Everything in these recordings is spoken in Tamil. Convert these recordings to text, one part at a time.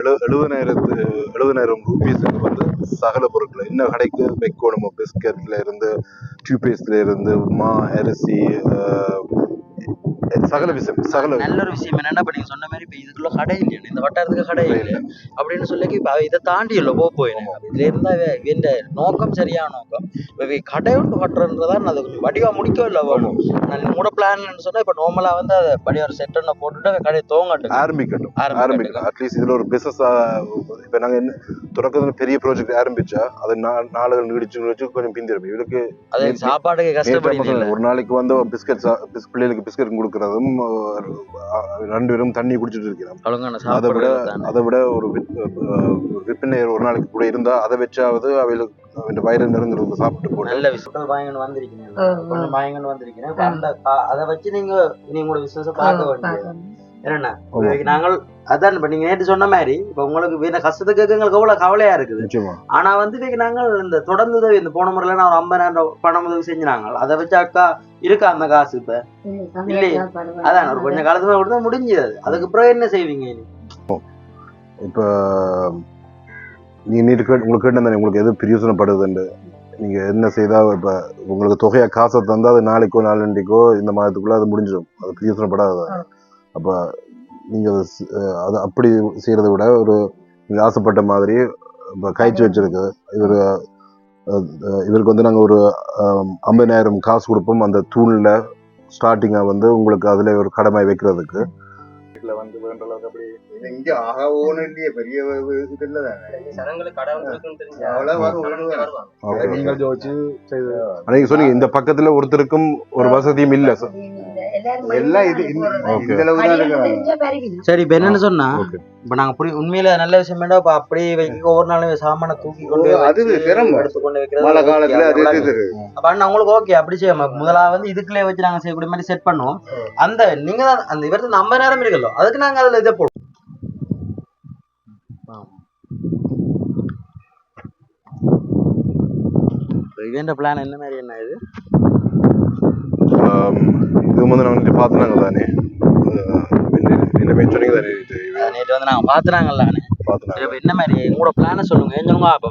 எழு எழுபதாயிரத்து எழுபதாயிரம் ருபீஸுக்கு வந்து சகல பொருட்கள் என்ன கடைக்கு வைக்கணும் பிஸ்கட்ல இருந்து டியூபேஸ்ட்ல இருந்து மா அரிசி சகல விஷயம் சகல நல்ல ஒரு விஷயம் என்னன்னா இப்ப நீங்க சொன்ன மாதிரி இப்ப இதுக்குள்ள கடை இல்லையா இந்த வட்டாரத்துக்கு கடை இல்லை அப்படின்னு சொல்லி இப்ப இதை தாண்டி இல்ல போக போயினேன் இதுல இருந்தா இந்த நோக்கம் சரியான நோக்கம். இப்ப கடை ஒன்று கட்டுறன்றதா நான் அதை கொஞ்சம் வடிவா முடிக்கவே இல்லை வேணும் நான் உங்களோட பிளான் சொன்னா இப்ப நார்மலா வந்து அதை வடிவா ஒரு செட் போட்டுட்டு அவ கடையை துவங்கட்டும் ஆரம்பிக்கட்டும் ஆரம்பிக்கட்டும். அட்லீஸ்ட் இதுல ஒரு பிசினஸ் இப்ப நாங்க என்ன தொடக்கத்துல பெரிய ப்ராஜெக்ட் ஆரம்பிச்சா அது நாளுகள் நீடிச்சு நீடிச்சு கொஞ்சம் பிந்திரும் இவருக்கு அது சாப்பாடுக்கு நேற்று கஷ்டப்படி மசாலா, ஒரு நாளைக்கு வந்து பிஸ்கட் பிள்ளைகளுக்கு பிஸ்கட் கொடுக்கறதும் அஹ், ரெண்டு பேரும் தண்ணி குடிச்சிட்டு இருக்கிறோம். அதை விட அதை விட ஒரு விற்பனை ஒரு நாளைக்கு கூட இருந்தா அதை வச்சாவது அவைகளுக்கு அவன் வயிறு நிறங்கிறது சாப்பிட்டு போட்டு நல்ல விஷயம். வாங்கிட்டு வந்திருக்கீங்க வாங்கிட்டு வந்திருக்கீங்க அதை வச்சு நீங்க நீங்க உங்களோட பிசினஸ் பார்க்க வேண்டியது. இன்னைக்கு நாங்கள் அதான் இப்ப நீங்க நேற்று சொன்ன மாதிரி இப்ப உங்களுக்கு இந்த கஷ்டத்துக்கு எங்களுக்கு எவ்வளவு கவலையா இருக்குது. ஆனா வந்து இன்னைக்கு நாங்கள் இந்த தொடர்ந்து உதவி இந்த போன முறையில நான் ஒரு ஐம்பதாயிரம் பணம் உதவி செஞ்சாங்க அதை வச்சு அக்கா இருக்கா அந்த காசு இப்ப? இல்லையே. அதான் ஒரு கொஞ்சம் காலத்துமே கொடுத்தா முடிஞ்சது. அது. அதுக்கு பிறகு என்ன செய்வீங்க? இப்ப நீங்க நீட்டு கேட்டு உங்களுக்கு கேட்டு உங்களுக்கு எது பிரயோசனப்படுதுன்னு. நீங்க என்ன செய்தா இப்ப உங்களுக்கு தொகையா காசை தந்தா அது நாளைக்கோ நாளண்டிக்கோ இந்த மாதத்துக்குள்ள அது முடிஞ்சிடும். அது பிரயோசனப்படாது அப்ப நீங்க அதை அப்படி செய்யறதை விட ஒரு நீங்க ஆசைப்பட்ட மாதிரி இப்ப கைச்சு வச்சிருக்கு. இவர் இவருக்கு வந்து நாங்க ஒரு ஐம்பதாயிரம் காசு கொடுப்போம். அந்த தூண்ல ஸ்டார்டிங்கா வந்து உங்களுக்கு அதுல ஒரு கடமை வைக்கிறதுக்கு. வீட்டுல வந்து வேண்ட அளவுக்கு அப்படி இது இங்க ஆக பெரிய இல்ல. சொன்னீங்க இந்த பக்கத்துல ஒருத்தருக்கும் ஒரு வசதியும் இல்ல. எல்லாம் இது இந்த- Okay. இந்த அளவு தான் இருக்கு. சரி இப்ப என்னன்னு சொன்னா? இப்ப நாங்க புரிய உண்மையில நல்ல விஷயம் வேண்டாம் இப்ப அப்படியே வைக்க ஒவ்வொரு நாளும் சாமான தூக்கி கொண்டு அது சிரமம். வைக்கிறது மழை காலத்துல. அப்ப அண்ணா உங்களுக்கு ஓகே அப்படி செய்யாம முதலாவது வந்து இதுக்குள்ளே வச்சு நாங்க செய்யக்கூடிய மாதிரி செட் பண்ணுவோம். அந்த நீங்க தான் அந்த இந்த ஐம்பது நேரம் இருக்குல்ல அதுக்கு நாங்க அதுல இதை போடுவோம். இவன் பிளான் என்ன மாதிரி என்ன இது? இது வந்து நாங்க பாத்துனாங்க தானே. என்ன சொன்னீங்க தானே இது? அஹ் நேற்று வந்து நாங்க பாத்துனாங்கல்ல பாத்துனாங்க. இப்ப என்ன மாதிரி? உங்களோட பிளானை சொல்லுங்க. சொல்லுங்க? அப்ப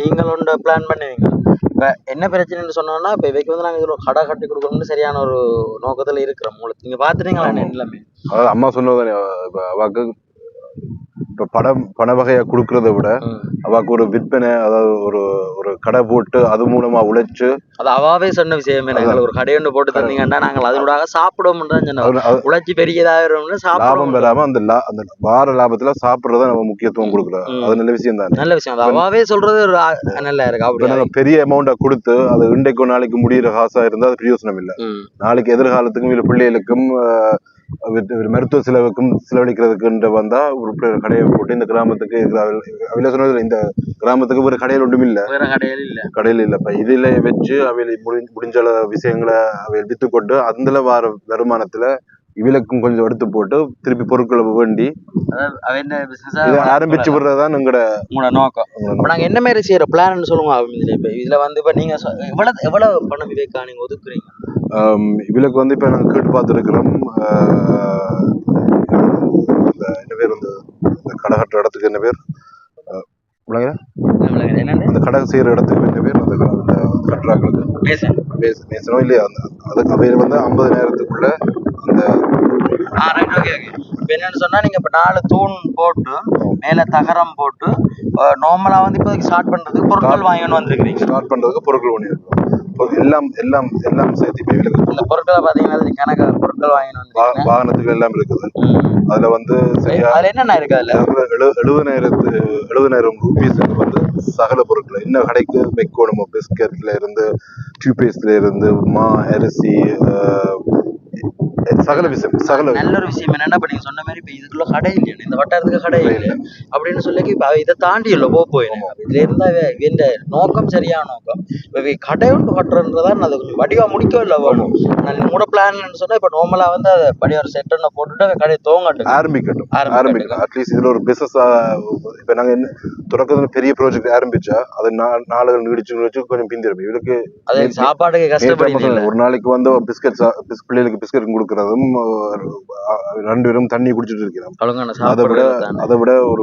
நீங்கள் ஒன்று பிளான் பண்ணுவீங்க இப்ப என்ன பிரச்சனைன்னு சொன்னோம்னா இப்ப இவைக்கு வந்து நாங்க இதுல ஒரு கடை கட்டி கொடுக்கணும்னு சரியான ஒரு நோக்கத்துல இருக்கிறோம். உங்களுக்கு நீங்க பாத்துட்டீங்களா என்ன எல்லாமே? அதாவது அம்மா சொன்னது தானே. இப்ப இப்ப படம் பண வகையா கொடுக்கறத விட அவாக்கு ஒரு விற்பனை அதாவது ஒரு ஒரு கடை போட்டு அது மூலமா உழைச்சு அது அவாவே சொன்ன விஷயமே நாங்கள் ஒரு கடை ஒன்று போட்டு தந்தீங்கன்னா நாங்கள் அதனூடாக சாப்பிடுவோம் தான் சொன்னோம். உழைச்சி பெரியதாகிறோம்னு லாபம் பெறாம அந்த லா- அந்த வார லாபத்துல சாப்பிடுறத நம்ம முக்கியத்துவம் கொடுக்குறோம். அது நல்ல விஷயம் தானே? நல்ல விஷயம். அது அவாவே சொல்றது நல்லா இருக்கு. அப்படி நாங்க பெரிய அமௌண்ட்டை கொடுத்து அது இன்றைக்கு நாளைக்கு முடியிற காசா இருந்தா அது பிரயோசனம் இல்ல. நாளைக்கு எதிர்காலத்துக்கும் இல்ல பிள்ளைகளுக்கும் மருத்துவ செலவுக்கும் செலவழிக்கிறதுக்குன்ற வந்தா ஒரு கடையை போட்டு இந்த கிராமத்துக்கு அவளே சொன்னது இந்த கிராமத்துக்கு ஒரு கடையில் ஒன்றும் இல்ல. வேற கடையில் இல்ல. கடையில் இல்ல. இப்ப இதுல வச்சு அவையில் முடி- முடிஞ்ச அளவு விஷயங்களை அவையில் வித்து கொண்டு அதுல வர வருமானத்துல இவளுக்கும் கொஞ்சம் எடுத்து போட்டு திருப்பி பொருட்களை வேண்டி ஆரம்பிச்சு விடுறதுதான் எங்களோட உங்களோட நோக்கம். இப்ப நாங்க என்ன மாதிரி செய்யற பிளான்னு சொல்லுங்க இதுல வந்து இப்ப நீங்க எவ்வளவு எவ்வளவு பணம் விவேக்கா நீங்க ஒதுக்குறீங்க? இவளுக்கு வந்து இப்ப நாங்க கேட்டு பார்த்துருக்கிறோம். இந்த என்ன பேர் இந்த இந்த கடை கட்டுற இடத்துக்கு என்ன பேர்? அந்த கடை செய்யற இடத்துக்கு என்ன பேர்? அந்த அந்த கட்டுறாங்களுக்கு இல்லையா? அந்த அது அவையில் வந்து அந்த ரைட் ஓகே ஓகே இப்போ என்னன்னு சொன்னா நீங்க இப்ப நாலு தூண் போட்டு மேல தகரம் போட்டு நார்மலா வந்து இப்போ ஸ்டார்ட் பண்றதுக்கு பொருட்கள் வாங்கிட்டு வந்திருக்கிறீங்க. ஸ்டார்ட் பண்றதுக்கு பொருட்கள் பண்ணியிருக்கோம் பொரு- எல்லாம் எல்லாம் எல்லாம் சேர்த்து இப்ப இவளுக்கு இந்த பொருட்களை பாத்தீங்கன்னா அதுல கணக்கு பொருட்கள் வாங்கிட்டு வா- வந்திருக்கீங்க. வாகனத்துக்கு எல்லாம் இருக்குது. அதுல வந்து அதுல என்னென்ன இருக்கு அதுல? எழு எழுபதாயிரத்து எழுபதாயிரம் ருபீஸுக்கு வந்து சகல பொருட்கள். என்ன கடைக்கு வைக்கணுமோ பிஸ்கட்ல இருந்து டியூபேஸ்ட்ல இருந்து மா அரிசி சகல விஷயம் சகல நல்ல ஒரு விஷயம் என்னன்னா இப்ப நீங்க சொன்ன மாதிரி இப்ப இதுக்குள்ள கடை இல்லையா? இந்த வட்டாரத்துக்கு கடை இல்லை. அப்படின்னு சொல்லி இப்ப இதை தாண்டி இல்ல போக போயினேன் இதுல இருந்தா இந்த நோக்கம் சரியான நோக்கம்? இப்ப கடை ஒன்று கட்டுறன்றதா நான் அதை கொஞ்சம் வடிவா முடிக்கவே இல்லை வேணும் உங்களோட பிளான் சொன்னா இப்ப நார்மலா வந்து அதை வடிவா ஒரு செட் போட்டுட்டு அவ கடையை துவங்கட்டும் ஆரம்பிக்கட்டும். ஆரம்பிக்கட்டும். அட்லீஸ்ட் இதுல ஒரு பிசினஸ் இப்ப நாங்க என்ன தொடக்கத்துல பெரிய ப்ராஜெக்ட் ஆரம்பிச்சா அது நாளுகள் நீடிச்சு நீடிச்சு கொஞ்சம் பிந்திரும் இவளுக்கு அது சாப்பாடுக்கு நேற்று கஷ்டப்படி மசாலா, ஒரு நாளைக்கு வந்து பிஸ்கட் பிள்ளைகளுக்கு பிஸ்கட் கொடுக்கறதும் ரெண்டு பேரும் தண்ணி குடிச்சிட்டு இருக்கிறோம். அதை விட அதை விட ஒரு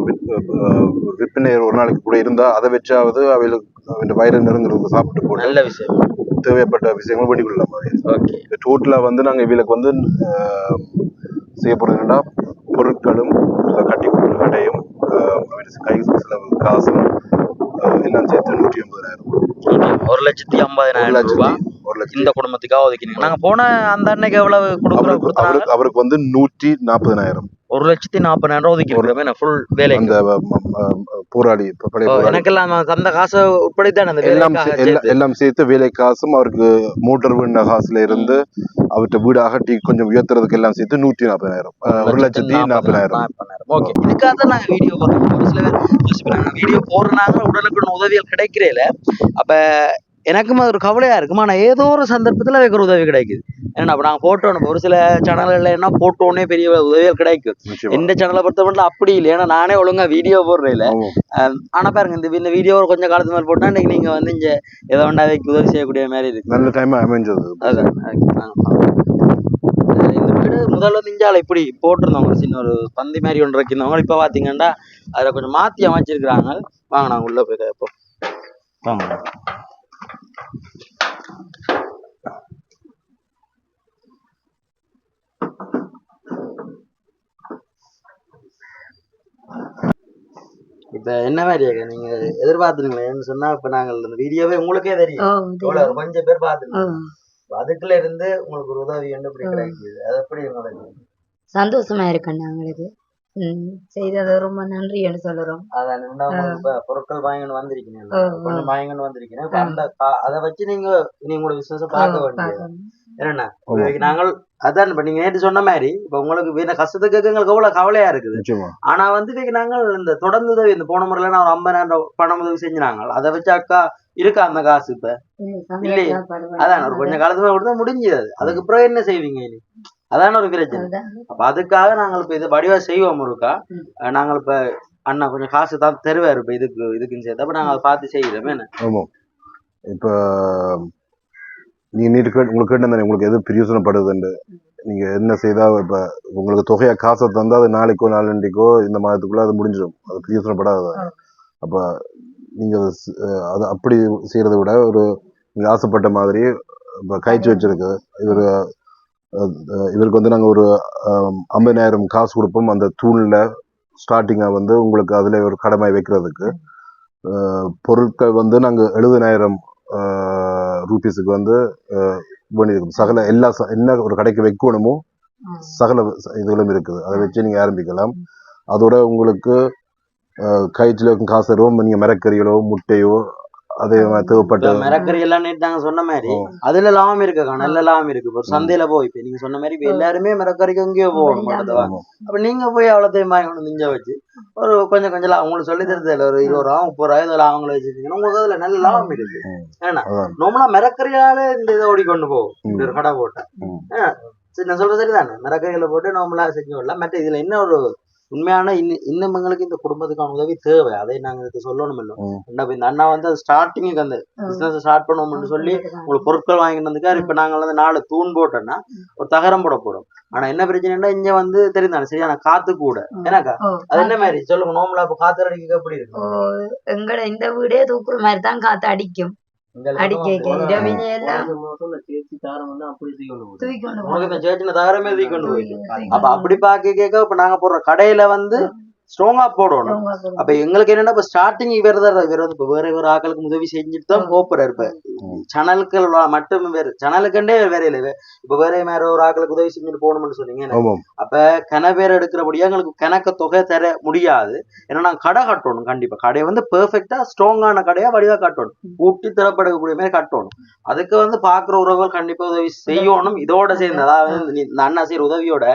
விற்பனை ஒரு நாளைக்கு கூட இருந்தா அதை வச்சாவது அவைகளுக்கு அவன் வயிறு நெருங்குறதுக்கு சாப்பிட்டு போட்டு நல்ல விஷயம். தேவைப்பட்ட விஷயங்கள் பண்ணி கொள்ளலாம் டோட்டலா வந்து நாங்க இவளுக்கு வந்து செய்ய போறதுன்னா பொருட்களும் கட்டி கடையும் அஹ், அவன் கை செலவு காசும் எல்லாம் சேர்த்து நூற்றி ஐம்பதாயிரம் ஒரு லட்சத்தி ஐம்பதாயிரம் ரூபாய். ஒரு லட்சத்தி இந்த குடும்பத்துக்காக ஒதுக்கினீங்க. நாங்க போன அந்த அன்னைக்கு எவ்வளவு கொடுக்குறோம் அவருக்கு அவருக்கு வந்து நூற்றி நாற்பதனாயிரம் ஒரு லட்சத்தி நாற்பதாயிரம் ரூபாய் ஒதுக்கி இருக்கிறோம் ஃபுல் வேலை அந்த போராளி எனக்கெல்லாம் நான் தந்த காசை உட்படுத்தானே அந்த எல்லாம் எல்லாம் சேர்த்து. வேலை காசும் அவருக்கு மோட்டார் வீண காசுல இருந்து அவர்கிட்ட வீடு அகட்டி கொஞ்சம் உயர்த்துறதுக்கு எல்லாம் சேர்த்து நூற்றி நாற்பதாயிரம் ஒரு லட்சத்தி நாற்பதாயிரம் ஓகே இதுக்காக தான் நாங்க வீடியோ ஒரு சில பேர் வீடியோ போடுறாங்க உடனுக்குடன் உதவிகள் கிடைக்கிறேல அப்ப எனக்கும் அது ஒரு கவலையா இருக்கும். ஆனா ஏதோ ஒரு சந்தர்ப்பத்துல அதுக்கு ஒரு உதவி கிடைக்குது. ஏன்னா அப்ப நாங்க போட்டோம் ஒரு சில சேனல்கள்ல என்ன போட்டோன்னே பெரிய உதவிகள் கிடைக்கும். எந்த சேனலை பொறுத்த மட்டும் அப்படி இல்லை. ஏன்னா நானே ஒழுங்கா வீடியோ போடுறேன் இல்ல ஆமாம். ஆனா பாருங்க இந்த இந்த வீடியோ கொஞ்சம் காலத்து மாதிரி போட்டா இன்னைக்கு நீங்க வந்து இங்க ஏதோ வைக்க உதவி செய்யக்கூடிய மாதிரி இருக்கு. நல்ல டைம் அமைஞ்சது. அதான் இந்த முதல்ல வந்து இப்படி போட்டிருந்தோம். ஒரு சின்ன ஒரு பந்தி மாதிரி ஒன்று வைக்கிறவங்க இப்ப பாத்தீங்கன்னா அதுல கொஞ்சம் மாத்தி அமைச்சிருக்கிறாங்க. வாங்க நாங்க உள்ள போய் கேட்போம் வாங்க இப்ப என்ன மாதிரி இருக்கு? நீங்க எதிர்பார்த்துருங்களேன்னு சொன்னா இப்ப நாங்கள் இந்த வீடியோவே உங்களுக்கே தெரியும். எவ்வளவு கொஞ்சம் பேர் பாத்துருக்கோம் ஓ அதுக்குள்ள இருந்து உங்களுக்கு ஒரு உதவி என்ன இப்படி கிடைக்குது அது எப்படி உங்களுக்கு சந்தோஷமா இருக்கண்ணா எங்களுக்கு ம் செய்தது ரொம்ப நன்றி என்று சொல்லுறோம் அதான் இப்ப பொருட்கள் வாங்கிட்டு வந்திருக்கீங்க. கொஞ்சம் வாங்கிட்டு வந்திருக்கீங்க இப்ப அந்த கா- அதை வச்சு நீங்க நீங்க உங்களோட பிசினஸ் பார்க்க வேண்டியது பார்க்கணும். என்னண்ணா ஆமா. இன்னைக்கு நாங்கள் அதான் இப்ப நீங்க நேற்று சொன்ன மாதிரி இப்ப உங்களுக்கு வீண கஷ்டத்துக்கு எங்களுக்கு எவ்வளவு கவலையா இருக்குது நிச்சயமா ஆனா வந்து இன்னைக்கு நாங்கள் இந்த தொடர்ந்து உதவி இந்த போன முறையில நான் ஒரு ஐம்பதாயிரம் பணம் உதவி செஞ்சாங்க அதை வச்சு அக்கா இருக்கா அந்த காசு இப்ப ம், இல்லையே. சந்தோஷமா பரவாயில்ல. அதான் ஒரு கொஞ்சம் காலத்துக்கு கொடுத்தா முடிஞ்சது அது. அதுக்கு பிறகு என்ன செய்வீங்க இனி அதான ஒரு பிரச்சனை. அப்ப அதுக்காக நாங்கள் இப்ப இது வடிவா செய்வோம் இருக்கா ம். அஹ் நாங்கள் இப்ப அண்ணா கொஞ்சம் காசு தான் தருவாரு இப்ப இதுக்கு இதுக்குன்னு சேர்த்து. அப்ப நாங்க அதை பார்த்து செய்யறோம். என்ன? ஆமாம் இப்போ நீங்க நீட்டு கேட்டு உங்களுக்கு கேட்டு உங்களுக்கு எது பிரயோசனப்படுதுண்டு நீங்க என்ன செய்தா இப்ப உங்களுக்கு தொகையா காசை தந்தா அது நாளைக்கோ நாளண்டிக்கோ இந்த மாதத்துக்குள்ள அது முடிஞ்சிடும். அது பிரயோசனப்படாது. அப்ப நீங்க அது அப்படி செய்யறதை விட ஒரு நீங்க ஆசைப்பட்ட மாதிரி இப்ப காய்ச்சி வச்சிருக்கு. இவர் இவருக்கு வந்து நாங்க ஒரு ஐம்பதாயிரம் காசு கொடுப்போம். அந்த தூண்ல ஸ்டார்டிங்கா வந்து உங்களுக்கு அதுல ஒரு கடமை வைக்கிறதுக்கு. பொருட்கள் வந்து நாங்க எழுபதாயிரம் ரூபீஸுக்கு வந்து அஹ், பண்ணியிருக்கோம். சகல எல்லா என்ன ஒரு கடைக்கு வைக்கணுமோ. சகல இதுகளும் இருக்குது. அதை வச்சு நீங்க ஆரம்பிக்கலாம். அதோட உங்களுக்கு கயிற்றுல காசு தருவோம். நீங்க மரக்கறிகளோ முட்டையோ அதே மாதிரி தேவைப்பட்ட மிரக்கறி எல்லாம் நேற்று நாங்க சொன்ன மாதிரி. அதுல லாபம் இருக்குக்கா நல்ல லாபம் இருக்கு இப்போ ஒரு சந்தையில போய் இப்ப நீங்க சொன்ன மாதிரி இப்ப எல்லாருமே மிரக்கறிக்கு எங்கேயோ போகணும் அடுத்தவா. அப்ப நீங்க போய் அவ்வளோத்தையும் வாங்கி கொண்டு மிஞ்ச வச்சு ஒரு கொஞ்சம் கொஞ்சம் லாபம் உங்களுக்கு சொல்லி தருது இல்ல ஒரு இருபது ரூபா முப்பது ரூபாய் இதுல அவங்கள வச்சிருக்கீங்கன்னா உங்களுக்கு அதுல நல்ல லாபம் இருக்கு. ஏன்னா. நார்மலா மிரக்கறியால இந்த இதை ஓடிக்கொண்டு போகும் ம். இந்த ஒரு கடை. சரி நான் சொல்றது சரிதானே மிரக்கறிகளை போட்டு நார்மலா செஞ்சு விடலாம் மற்ற இதுல என்ன ஒரு உண்மையான இன்னும் இன்னும் எங்களுக்கு இந்த குடும்பத்துக்கான உதவி தேவை. அதை நாங்க இதுக்கு சொல்லணும் இல்லை இந்த அண்ணா வந்து அது ஸ்டார்டிங்குக்கு அந்த பிசினஸ் ஸ்டார்ட் பண்ணுவோம்னு சொல்லி உங்களுக்கு பொருட்கள் வாங்கிட்டு வந்துக்காரு இப்ப நாங்க வந்து நாலு தூண் போட்டோம்னா ஒரு தகரம் போட போறோம். ஆனா என்ன பிரச்சனைன்னா இங்க வந்து தெரிந்தானே சரியான காத்து கூட. ஏன்னாக்கா? அது என்ன மாதிரி? சொல்லுங்க நோம்பலா இப்ப காத்து அடிக்க எப்படி இருக்கு ஓ, எங்கட இந்த வீடே தூக்குற மாதிரி தான் காத்து அடிக்கும். அப்படி பாக்க கேட்க இப்ப நாங்க போடுற கடையில வந்து ஸ்ட்ராங்கா போடணும். அப்ப எங்களுக்கு என்னன்னா இப்ப ஸ்டார்டிங் இவர் தான் இவர் இப்ப வேற வேற ஆட்களுக்கு உதவி செஞ்சுட்டு தான் போறாரு இப்ப. ம். சேனலுக்கு மட்டும் வேற சேனலுக்குண்டே வேற இல்லை. இப்ப வேற வேற ஒரு ஆட்களுக்கு உதவி செஞ்சுட்டு போகணும்னு சொன்னீங்க. அப்ப கன பேர் எடுக்கிறபடியா எங்களுக்கு கணக்க தொகை தர முடியாது. ஏன்னா நாங்க கடை கட்டணும் கண்டிப்பா. கடையை வந்து பெர்ஃபெக்டா ஸ்ட்ராங்கான கடையா வடிவா கட்டணும். ஊட்டி திறப்படக்கூடிய மாதிரி கட்டணும். அதுக்கு வந்து பாக்குற உறவுகள் கண்டிப்பா உதவி செய்யணும். இதோட சேர்ந்து அதாவது இந்த அண்ணா செய்யற உதவியோட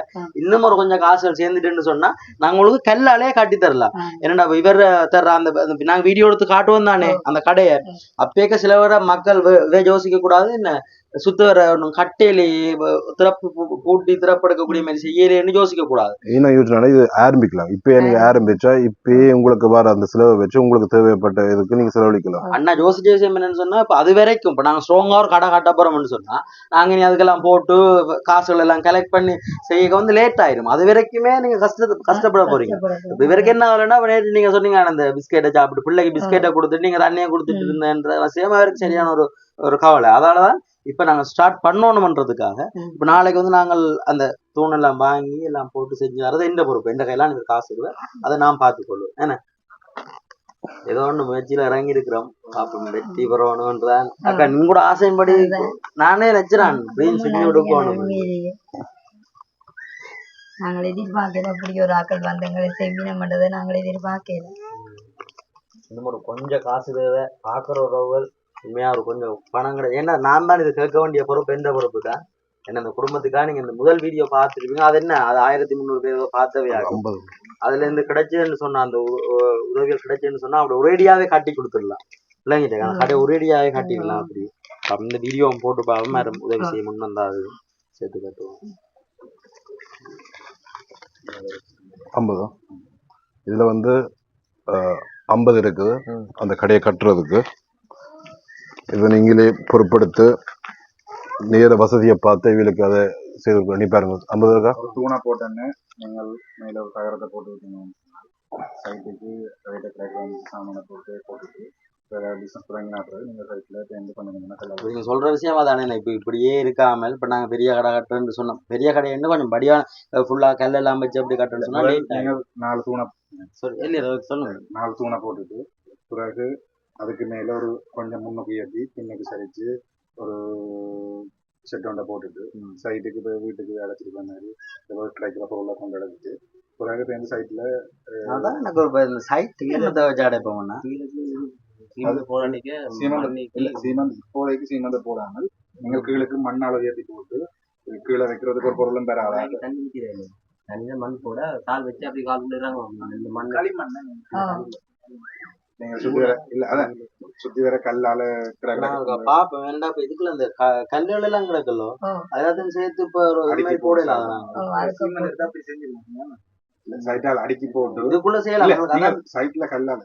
இன்னும் ஒரு கொஞ்சம் காசுகள் சேர்ந்துட்டுன்னு சொன்னா நாங்க உங்களுக்கு கல்லாலே காட்டி தரலாம். என்னடா இவர் தர்ற? அந்த நாங்க வீடியோ எடுத்து காட்டுவோம் தானே அந்த கடையை. அப்பேக்க சில பேர மக்கள் யோசிக்க கூடாது என்ன? சுத்த வர ஒன்றும் கட்டையிலே திறப்பு பூட்டி திறப்படுக்கக்கூடிய மாதிரி செய்யலேன்னு யோசிக்க கூடாது என்ன யோசனை இது ஆரம்பிக்கலாம். இப்பயே நீங்க ஆரம்பிச்சா இப்பயே உங்களுக்கு வர அந்த செலவை வச்சு உங்களுக்கு தேவைப்பட்ட இதுக்கு நீங்க செலவழிக்கலாம். அண்ணா யோசிச்ச விஷயம் என்னன்னு சொன்னா இப்ப அது வரைக்கும் இப்ப நாங்க ஸ்ட்ராங்கா ஒரு கடை கட்ட போறோம்னு சொன்னா நாங்க இனி அதுக்கெல்லாம் போட்டு காசுகள் எல்லாம் கலெக்ட் பண்ணி செய்ய வந்து லேட் ஆயிரும். அது வரைக்குமே நீங்க கஷ்ட கஷ்டப்பட போறீங்க. இப்ப இவருக்கு என்ன ஆகலன்னா நேற்று நீங்க சொன்னீங்க அந்த பிஸ்கெட்டை சாப்பிட்டு பிள்ளைக்கு பிஸ்கெட்டை கொடுத்துட்டு நீங்க தண்ணியை கொடுத்துட்டு. இருந்தேன்ற விஷயம் அவருக்கு சரியான ஒரு ஒரு கவலை. அதனாலதான் இப்ப நாங்க ஸ்டார்ட் பண்ணணும்ன்றதுக்காக. இப்ப நாளைக்கு வந்து நாங்கள் அந்த தூணெல்லாம் வாங்கி எல்லாம் போட்டு செஞ்சு வரது எந்த பொறுப்பு. எந்த கையெல்லாம் எனக்கு காசு இல்லை அதை நான் பார்த்துக்கொள்வேன் என்ன? ஏதோ ஒண்ணு முயற்சியில இறங்கி இருக்கிறோம். பாப்போம் வெற்றி பெறணும்ன்றான் அக்கா நீங்க கூட ஆசைப்படி நானே நினைச்சிடான் அப்படின்னு சொல்லி கொடுக்கணும் நாங்கள் எதிர்பார்க்கல. அப்படி ஒரு ஆக்கள் வந்தங்களை செம்பினம் பண்றதை நாங்கள் எதிர்பார்க்கல. இன்னும் ஒரு கொஞ்சம் காசு தேவை. பார்க்குற உறவுகள் உண்மையா ஒரு கொஞ்சம் பணம் கிடையாது. ஏன்னா நான் தான் இது கேட்க வேண்டிய பொறுப்பு எந்த பொறுப்பு தான் என்ன இந்த குடும்பத்துக்காக நீங்க இந்த முதல் வீடியோ பார்த்துருப்பீங்க. அது என்ன? அது ஆயிரத்தி முந்நூறு பேர் பார்த்தவே ஆகும் அதுல இருந்து கிடைச்சதுன்னு சொன்னா அந்த உதவிகள் கிடைச்சதுன்னு சொன்னா அப்படி ஒரேடியாவே காட்டி கொடுத்துடலாம். இல்லைங்கிட்ட கடை ஒரேடியாவே காட்டிடலாம் அப்படி. அப்ப இந்த வீடியோ போட்டு யாரும் உதவி செய்ய முன் வந்தா அது சேர்த்து கட்டுவோம். ஐம்பது. இதுல வந்து ஐம்பது இருக்குது. அந்த கடையை கட்டுறதுக்கு. இதை நீங்களே பொறுப்படுத்து நேர வசதியை பார்த்து இவங்களுக்கு அதை செய்து. நீ பாருங்க ஐம்பது இருக்கா ஒரு தூணை போட்டோன்னு நீங்கள் மேல ஒரு தகரத்தை போட்டு விட்டீங்க சைட்டுக்கு ரைட்டை கிராக் சாமானை போட்டு போட்டுட்டு நீங்க சொல்ற விஷயம் அதானே இப்ப இப்படியே இருக்காமல் இப்ப நாங்க பெரிய கடை கட்டுறேன்னு சொன்னோம். பெரிய கடை என்ன கொஞ்சம் படியான ஃபுல்லா கல்லெல்லாம் வச்சு அப்படி கட்டுறேன்னு சொன்னா நாலு தூணை சொல்லுங்க. நாலு தூணை போட்டுட்டு பிறகு அதுக்கு மேல ஒரு கொஞ்சம் முன்னுக்கு உயர்த்தி பின்னுக்கு சரிச்சு ஒரு செட் ஒன்றை போட்டுட்டு சைட்டுக்கு போய் வீட்டுக்கு அழைச்சிட்டு போன மாதிரி ஏதோ கிடைக்கிற பொருளை கொண்டு அடைச்சிட்டு பிறகு இப்போ இந்த சைட்ல அதான் எனக்கு ஒரு இந்த சைட்டுக்கு என்னத்தை வச்சு அடைப்போம்னா சீமந்த இல்ல சீமந்த் இப்போதைக்கு சீமந்த போடாமல் நீங்கள் கீழுக்கு மண்ணால் உயர்த்தி போட்டு கீழே வைக்கிறதுக்கு ஒரு பொருளும் பெறாதா. தனியா மண் போட கால் வச்சு அப்படி கால் பண்ணிடுறாங்க இந்த மண் நீங்க சுத்தி வர இல்ல அதான். சுத்தி வர கல்லால பாப்போம் வேண்டாம் இப்ப இதுக்குள்ள இந்த க- கல்லுகள் எல்லாம் கிடக்கலோ சேர்த்து இப்ப ஒரு அடிக்கி மாதிரி போடலாம். நாங்க. சைட்டால் அடுக்கி போட்டு. இதுக்குள்ள செய்யலாம். சைட்ல கல்லால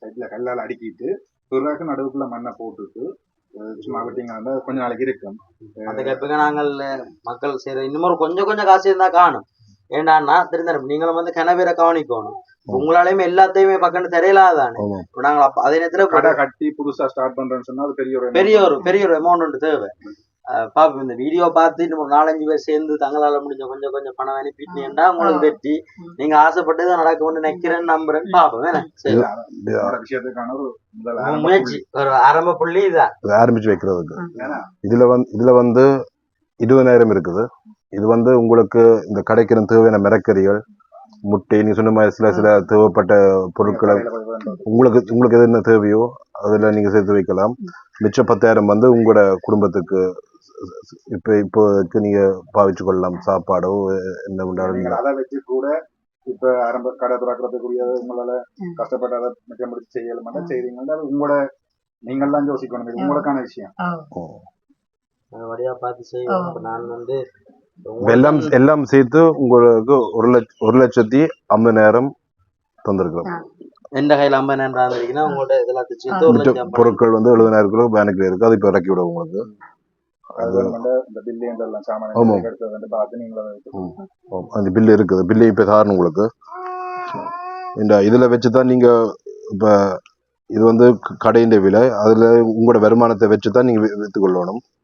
சைட்ல கல்லால அடுக்கிட்டு பிறகு நடுவுக்குள்ள மண்ணை போட்டுட்டு சும்மா விட்டீங்கன்னா கொஞ்ச நாளைக்கு இருக்கும். அந்த கப்புக்கு நாங்கள் மக்கள் செய்யற இன்னும் கொஞ்சம் கொஞ்சம் காசு இருந்தா காணும். ஏண்டான்னா தெரிந்தாரு நீங்களும் வந்து கிணவீரை கவனிக்கணும். உங்களாலையுமே எல்லாத்தையுமே பக்கம் தெரியலாதானே. இப்ப அப்ப அதே நேரத்துல கடை கட்டி புதுசா ஸ்டார்ட் பண்றேன்னு சொன்னா அது பெரிய ஒரு பெரிய ஒரு பெரிய ஒரு அமௌண்ட் ஒன்று தேவை. பாப்போம் இந்த வீடியோ பார்த்து இன்னும் ஒரு நாலஞ்சு பேர் சேர்ந்து தங்களால முடிஞ்ச கொஞ்சம் கொஞ்சம் பணம் அனுப்பிட்டீங்கன்னா உங்களுக்கு வெற்றி. நீங்க ஆசைப்பட்டது நடக்கும்னு நினைக்கிறேன்னு நம்புறேன். பாப்போம் முயற்சி ஒரு ஆரம்ப புள்ளி இதான். இதை ஆரம்பிச்சு வைக்கிறதுக்கு. இதுல வந்து இதுல வந்து இருபதாயிரம் இருக்குது. இது வந்து உங்களுக்கு இந்த கடைக்கு தேவையான மரக்கறிகள் முட்டை நீ சொன்ன மாதிரி சில சில தேவைப்பட்ட பொருட்களை. உங்களுக்கு உங்களுக்கு எது என்ன தேவையோ அதுல நீங்க சேர்த்து வைக்கலாம். மிச்ச பத்தாயிரம் வந்து உங்களோட குடும்பத்துக்கு இப்ப இப்போதைக்கு நீங்க பாவிச்சு கொள்ளலாம். சாப்பாடோ என்ன உண்டாலும் அதை வச்சு கூட இப்ப ஆரம்ப கடை திறக்கிறதுக்குரிய உங்களால கஷ்டப்பட்டு அதை மிச்சம் முடிச்சு செய்யலாம் செய்றீங்கன்னா அது உங்களோட நீங்கள் தான் யோசிக்கணும் உங்களுக்கான விஷயம். வழியா பார்த்து இப்ப நான் வந்து எல்லாம் எல்லாம் சேர்த்து உங்களுக்கு ஒரு லட்ச ஒரு லட்சத்தி ஐம்பதாயிரம் தந்திருக்கிறோம். எந்த கையில ஐம்பதாயிரம் இருந்தீங்கன்னா உங்களோட இதெல்லாம் சேர்த்து. பொருட்கள் வந்து எழுபதாயிரம் கிலோ பேனுக்கு இருக்கு. அது இப்ப இறக்கி விடும் உங்களுக்கு. அந்த பில்லு இருக்குது. பில்லு இப்போ தாரணும் உங்களுக்கு. இந்த இதில் வச்சு தான் நீங்கள் இப்போ இது வந்து கடையின் விலை. அதில் உங்களோட வருமானத்தை வச்சு தான் நீங்கள் விற்றுக்கொள்ளணும் ஓ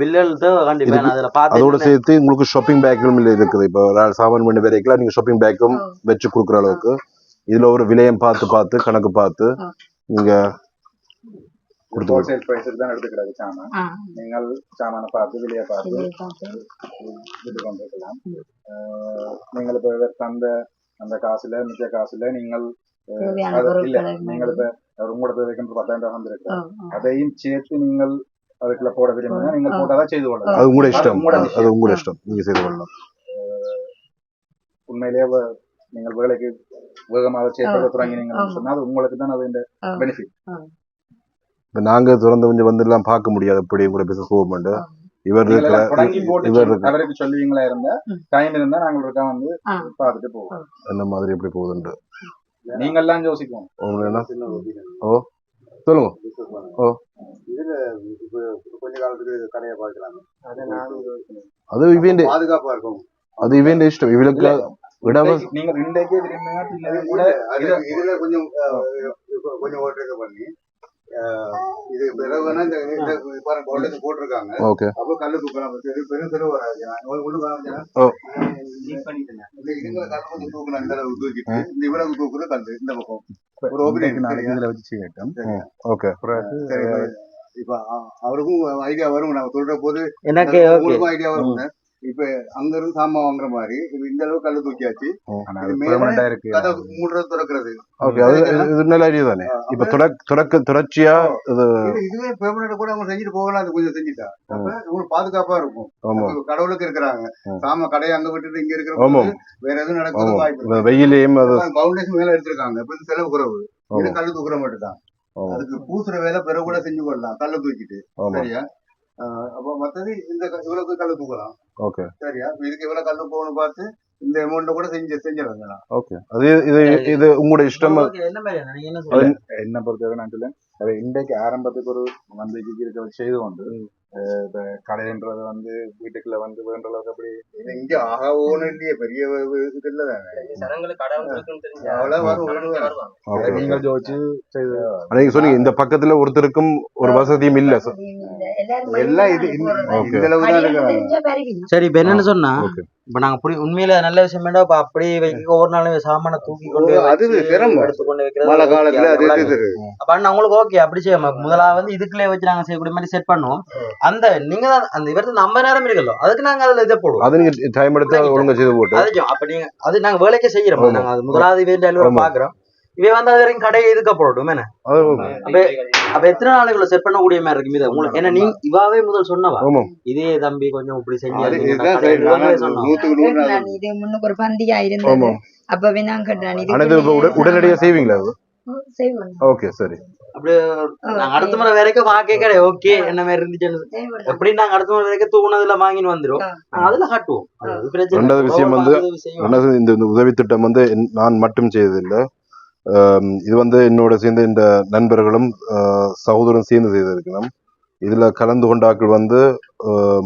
பில் எழுத்து கண்டிப்பா நான் அதுல அதோட சேர்த்து உங்களுக்கு ஷாப்பிங் பேக்கும் இருக்குது. இப்போ சாமான் பண்ணி வரைக்கலாம் நீங்கள் ஷாப்பிங் பேக்கும் வச்சு கொடுக்குற அளவுக்கு. இதில் ஒரு விலையம் பார்த்து பார்த்து கணக்கு பார்த்து ஹோல்சேல் ப்ரைஸுக்கு தான் எடுத்துக்கிறாரு சாமான். நீங்கள் சாமானை பார்த்து விலையை பார்த்து இது நீங்கள் இப்ப தந்த அந்த காசுல மிச்ச காசுல நீங்கள் இல்ல நீங்கள் இப்ப உங்களோட தேவைக்கு பத்தாயிரம் ரூபாய் வந்திருக்கு. அதையும் சேர்த்து நீங்கள் அதுக்குள்ள போட விரும்பினா நீங்கள் ஆ. போட்டாதான் செய்து கொள்ளலாம். அது உங்களோட இஷ்டம். உங்களோட அது- உங்களோட இஷ்டம். நீங்கள் செய்து கொள்ளலாம். உண்மையிலேயே நீங்கள் வேலைக்கு வேகமாக செயல்பட தொடங்கினீங்கன்னு ஆமா. சொன்னா அது உங்களுக்கு தான் அது இந்த. பெனிஃபிட் இப்ப நாங்க திறந்து கொஞ்சம் வந்து எல்லாம் பார்க்க முடியாது எப்படி கூட பிசினஸ் போகும்போது இவர் நீங்க இவர் அவருக்கு சொல்லுவீங்களா இருந்தா டைம் இருந்தா நாங்க இருக்கா வந்து. பார்த்துட்டு போவோம். என்ன மாதிரி எப்படி போகுதுன்ட்டு? நீங்க எல்லாம் யோசிப்போம். உங்களுக்கு என்ன? ஓ. சொல்லுங்க. ஓ. கொஞ்ச காலத்துக்கு கடையை பார்க்கலாம். அது இவன் பாதுகாப்பா இருக்கும். அது இவன் இஷ்டம். இவளுக்கு விடாம நீங்க விரும்புங்க பின்னது கூட அது இதுல கொஞ்சம் கொஞ்சம் ஓட்டுறது பண்ணி இது பிறகுனா இந்த இந்த பாருங்க பவுண்டேஜ் போட்டிருக்காங்க. ஓகே அப்போ கல்லு தூக்கலாம் பெரும் பெரும் செலவு வராது. நான். ஓ. இந்த இதுங்களை கல்லு கொஞ்சம் தூக்கணும் இந்த அளவுக்கு தூக்கிட்டு இந்த இவ்வளவு தூக்குறது கல்லு இந்த பக்கம். ஒரு ஓபனிங் நாளைக்கு இதுல வச்சு செய்யட்டும் ஓகே சரி இப்ப அவருக்கும் ஐடியா வரும். நம்ம சொல்ற போது எனக்கு ஐடியா வரும். இப்ப அங்க இருந்து சாமான் வாங்குற மாதிரி இப்ப இந்த அளவுக்கு கல்லு தூக்கியாச்சு. ஆனா இது அது மேல பெர்மனண்டா இருக்கு. கதை மூடுறது திறக்கிறது. ஓகே அது இது- நல்ல ஐடியா தானே? இப்ப தொடக்க தொடர்ச்சியா இது இது இதுவே பெர்மனண்ட் கூட அவங்க செஞ்சுட்டு போகலாம் அது கொஞ்சம் செஞ்சுட்டா. அப்ப உங்களுக்கு பாதுகாப்பா இருக்கும். கடவுளுக்கு இருக்கிறாங்க. சாம கடையை அங்க விட்டுட்டு இங்க இருக்கிற வேற எதுவும் நடக்கிறது வாய்ப்பு வெயிலையும் பவுண்டேஷன் மேல எடுத்திருக்காங்க. இப்ப செலவு குறைவு. இது கல்லு தூக்குற மட்டும் தான் அதுக்கு பூசுற வேலை பிறகு கூட செஞ்சு கொள்ளலாம். கல்ல தூக்கிட்டு. சரியா? அப்ப மத்தது இந்த இவ்வளவு கல்லு தூக்கலாம் ஓகே. சரியா? இதுக்கு எவ்வளவு கல்லு போகணும்னு பார்த்து இந்த அமௌண்ட்டை கூட செஞ்சு செஞ்சிடலாம் ஓகே. அது இது இது உங்களோட இஷ்டம் ஓகே, என்ன மாதிரி என்ன பொறுத்தவரை நான் சொல்லேன் அது இன்றைக்கு ஆரம்பத்துக்கு ஒரு வந்து இருக்க செய்து கொண்டு இப்ப கடைன்றது வந்து வீட்டுக்குள்ள வந்து வேண்ட அளவுக்கு அப்படி இது இங்க ஆக இல்லையே பெரிய இது இல்ல ஜனங்களுக்கு கடவுள் இருக்குன்னு தெரிஞ்சா அவ்வளவு வரும். கடவுள் வரும். வருவாங்க. ஓகே. நீங்கள் ஜோதிச்சு செய்து சொன்னீங்க இந்த பக்கத்துல ஒருத்தருக்கும் ஒரு வசதியும் இல்ல சார். எல்லாம் இது இந்த ஓகே இந்த அளவு தான் இருக்கிறாங்க சரி இப்ப என்னன்னு சொன்னா இப்ப நாங்க புரி உண்மையில நல்ல விஷயம் வேண்டாம் இப்ப அப்படியே வைக்க ஒவ்வொரு நாளும் சாமான தூக்கி கொண்டு அது வச்சு சிரமம். எடுத்து கொண்டு வைக்கிறது மழை okay, காலத்துல அது அதெல்லாம் இது அப்ப அண்ணா உங்களுக்கு ஓகே அப்படி செய்யாம முதலாவது வந்து இதுக்குள்ளே வச்சு நாங்க செய்யக்கூடிய மாதிரி செட் பண்ணுவோம். அந்த நீங்க தான் அந்த இவருக்கு நம்ம நேரம் இருக்குல்ல அதுக்கு நாங்க அதுல இதை போடுவோம். அது நீங்க டைம் எடுத்து அதை ஒழுங்கா செய்து போட்டு. அதுக்கும் அப்ப நீங்க அது நாங்க வேலைக்கே செய்யறோம். நாங்க அது முதலாவது ஆமா. பாக்குறோம். இவன் வந்து அது வரைக்கும் கடையை இதுக்க போடட்டும் என்ன? அப்ப எத்தனை நாளைக்குள்ள செட் பண்ணக்கூடிய மாதிரி இருக்கு இது? உங்களுக்கு ஏன்னா நீங்க இவாவே முதல் சொன்னவா? இதே தம்பி கொஞ்சம் இப்படி செஞ்சு இது முன்னுக்கு ஒரு பந்தியா இருந்தது. அப்பவே நான் உட- உடனடியா செய்வீங்களா ஓகே சரி. அப்படியே அடுத்த முறை வரைக்கும் வாக்கே கடை ஓகே என்ன மாதிரி இருந்துச்சுன்னு செய்வோம். எப்படி நாங்க அடுத்த முறை வரைக்கும் தூணதுல வாங்கின்னு வந்துரும். அதுல காட்டுவோம். ரெண்டாவது. விஷயம் வந்து- இந்த உதவி திட்டம் வந்து நான் மட்டும் செய்ததில்லை. இது வந்து என்னோட சேர்ந்து இந்த நண்பர்களும் சகோதரன் சகோதரரும் சேர்ந்து செய்திருக்கணும். இதில் கலந்து கொண்டாக்கள் வந்து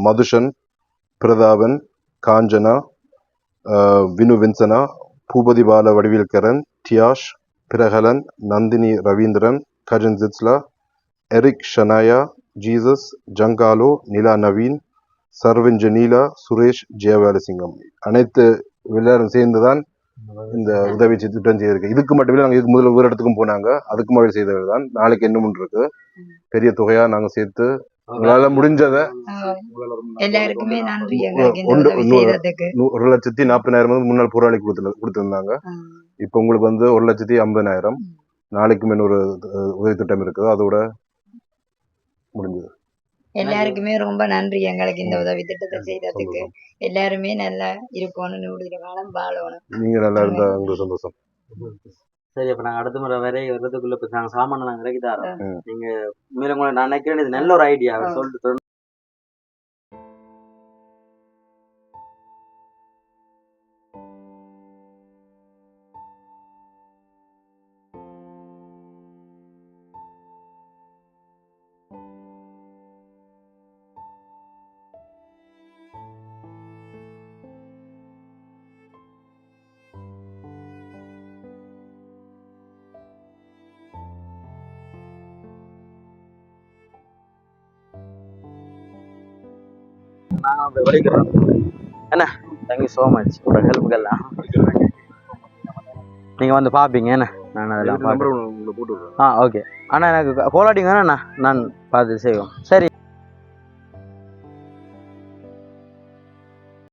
மதுஷன் பிரதாபன் காஞ்சனா வினு வின்சனா பூபதி பால வடிவேல்கரன் டியாஷ் பிரகலன் நந்தினி ரவீந்திரன் கஜன் ஜித்ஸ்லா எரிக் ஷனாயா ஜீசஸ் ஜங்காலோ நிலா நவீன் சர்வின் ஜனீலா சுரேஷ் ஜெயவேலசிங்கம். அனைத்து எல்லாரும் சேர்ந்துதான் இந்த உதவி திட்டம் செய்திருக்கு. இதுக்கு மட்டும் நாங்கள் இதுக்கு முதல்ல ஒவ்வொரு இடத்துக்கும் போனாங்க. அதுக்கு முதல் செய்தவர் தான். நாளைக்கு என்ன ஒன்று இருக்கு? பெரிய தொகையா நாங்க சேர்த்து உங்களால முடிஞ்சதை இன்னொரு- ஒரு லட்சத்தி நாற்பதாயிரம் வந்து முன்னாள் போராளி கொடுத்து கொடுத்துருந்தாங்க. இப்போ உங்களுக்கு வந்து ஒரு லட்சத்தி ஐம்பதாயிரம். நாளைக்கு மேல ஒரு அஹ், உதவி திட்டம் இருக்குது. அதோட முடிஞ்சது. எல்லாருக்குமே ரொம்ப நன்றி. எங்களுக்கு இந்த உதவி திட்டத்தை செய்ததுக்கு. எல்லாருமே நல்லா இருக்கணும் நூறு காலம் வாழணும். நீங்க நல்லா இருந்தா உங்களுக்கு சந்தோஷம். சரி அப்ப நாங்க அடுத்த முறை வரை வர்றதுக்குள்ள இப்ப நாங்க சாமான நாங்க இறக்கி தரோம். ம். நீங்க உண்மையில உங்களை நான் நினைக்கிறேன் இது நல்ல ஒரு ஐடியா. சொல்லிட்டு நான் அப்படி வலிக்கிறேன் என்ன? தேங்க்யூ ஸோ மச் உங்களோட ஹெல்ப்புக்கெல்லாம் நீங்க வந்து பாப்பீங்க என்ன? நான் அதெல்லாம் போட்டு ஆ ஓகே ஆனால் எனக்கு கோலாட்டிங்க நான் நான் பார்த்து செய்வோம். சரி.